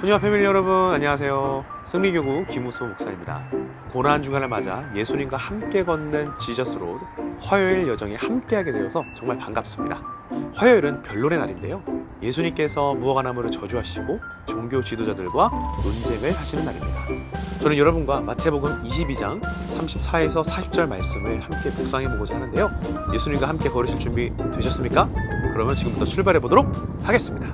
분유와 패밀리 여러분 안녕하세요. 승리교구 김우수 목사입니다. 고난 주간을 맞아 예수님과 함께 걷는 지저스 로드 화요일 여정에 함께하게 되어서 정말 반갑습니다. 화요일은 변론의 날인데요. 예수님께서 무화과 나무를 저주하시고 종교 지도자들과 논쟁을 하시는 날입니다. 저는 여러분과 마태복음 22장 34에서 40절 말씀을 함께 묵상해 보고자 하는데요. 예수님과 함께 걸으실 준비 되셨습니까? 그러면 지금부터 출발해 보도록 하겠습니다.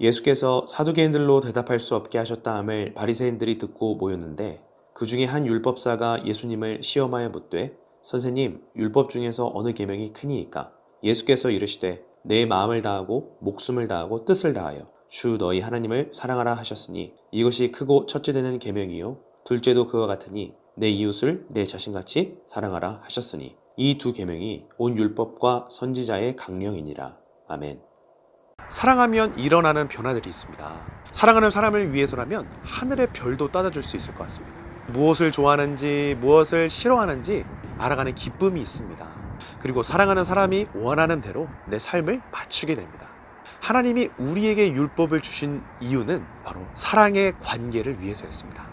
예수께서 사두개인들로 대답할 수 없게 하셨다함을 바리새인들이 듣고 모였는데 그 중에 한 율법사가 예수님을 시험하여 묻되 선생님 율법 중에서 어느 계명이 크니이까 예수께서 이르시되 내 마음을 다하고 목숨을 다하고 뜻을 다하여 주 너희 하나님을 사랑하라 하셨으니 이것이 크고 첫째 되는 계명이요 둘째도 그와 같으니 내 이웃을 내 자신같이 사랑하라 하셨으니 이 두 계명이 온 율법과 선지자의 강령이니라 아멘. 사랑하면 일어나는 변화들이 있습니다. 사랑하는 사람을 위해서라면 하늘의 별도 따다줄 수 있을 것 같습니다. 무엇을 좋아하는지, 무엇을 싫어하는지 알아가는 기쁨이 있습니다. 그리고 사랑하는 사람이 원하는 대로 내 삶을 맞추게 됩니다. 하나님이 우리에게 율법을 주신 이유는 바로 사랑의 관계를 위해서였습니다.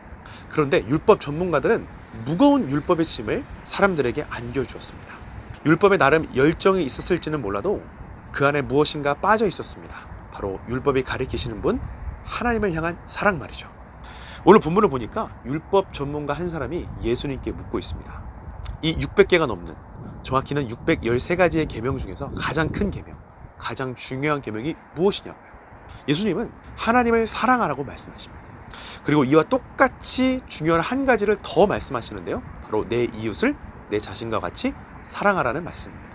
그런데 율법 전문가들은 무거운 율법의 짐을 사람들에게 안겨주었습니다. 율법에 나름 열정이 있었을지는 몰라도 그 안에 무엇인가 빠져 있었습니다. 바로 율법이 가리키시는 분 하나님을 향한 사랑 말이죠. 오늘 본문을 보니까 율법 전문가 한 사람이 예수님께 묻고 있습니다. 이 600개가 넘는 정확히는 613가지의 계명 중에서 가장 큰 계명, 가장 중요한 계명이 무엇이냐고요. 예수님은 하나님을 사랑하라고 말씀하십니다. 그리고 이와 똑같이 중요한 한 가지를 더 말씀하시는데요. 바로 내 이웃을 내 자신과 같이 사랑하라는 말씀입니다.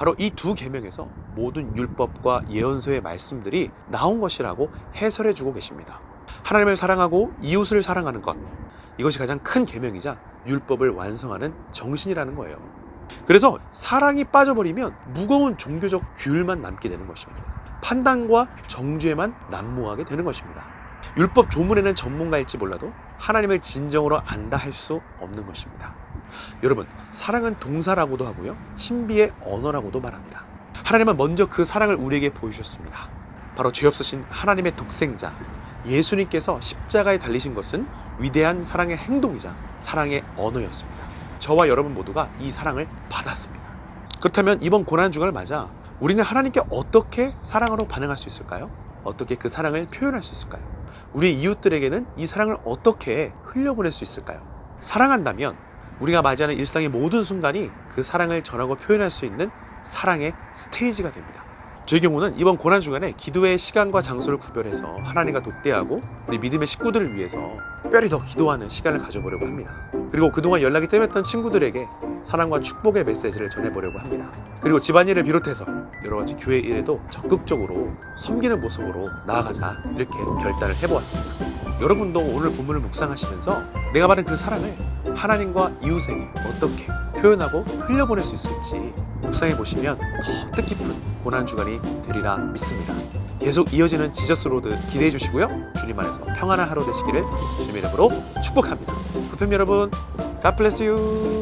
바로 이 두 계명에서 모든 율법과 예언서의 말씀들이 나온 것이라고 해설해 주고 계십니다. 하나님을 사랑하고 이웃을 사랑하는 것 이것이 가장 큰 계명이자 율법을 완성하는 정신이라는 거예요. 그래서 사랑이 빠져버리면 무거운 종교적 규율만 남게 되는 것입니다. 판단과 정죄만 난무하게 되는 것입니다. 율법 조문에는 전문가일지 몰라도 하나님을 진정으로 안다 할 수 없는 것입니다. 여러분, 사랑은 동사라고도 하고요. 신비의 언어라고도 말합니다. 하나님은 먼저 그 사랑을 우리에게 보여주셨습니다. 바로 죄 없으신 하나님의 독생자 예수님께서 십자가에 달리신 것은 위대한 사랑의 행동이자 사랑의 언어였습니다. 저와 여러분 모두가 이 사랑을 받았습니다. 그렇다면 이번 고난 주간을 맞아 우리는 하나님께 어떻게 사랑으로 반응할 수 있을까요? 어떻게 그 사랑을 표현할 수 있을까요? 우리 이웃들에게는 이 사랑을 어떻게 흘려보낼 수 있을까요? 사랑한다면 우리가 맞이하는 일상의 모든 순간이 그 사랑을 전하고 표현할 수 있는 사랑의 스테이지가 됩니다. 저희 경우는 이번 고난 주간에 기도의 시간과 장소를 구별해서 하나님과 독대하고 우리 믿음의 식구들을 위해서 특별히 더 기도하는 시간을 가져보려고 합니다. 그리고 그동안 연락이 뜸했던 친구들에게 사랑과 축복의 메시지를 전해보려고 합니다. 그리고 집안일을 비롯해서 여러 가지 교회 일에도 적극적으로 섬기는 모습으로 나아가자 이렇게 결단을 해보았습니다. 여러분도 오늘 본문을 묵상하시면서 내가 받은 그 사랑을 하나님과 이웃에게 어떻게 표현하고 흘려보낼 수 있을지 묵상해 보시면 더 뜻깊은 고난 주간이 되리라 믿습니다. 계속 이어지는 지저스 로드 기대해 주시고요. 주님 안에서 평안한 하루 되시기를 주님의 이름으로 축복합니다. 부팬 여러분, God bless you.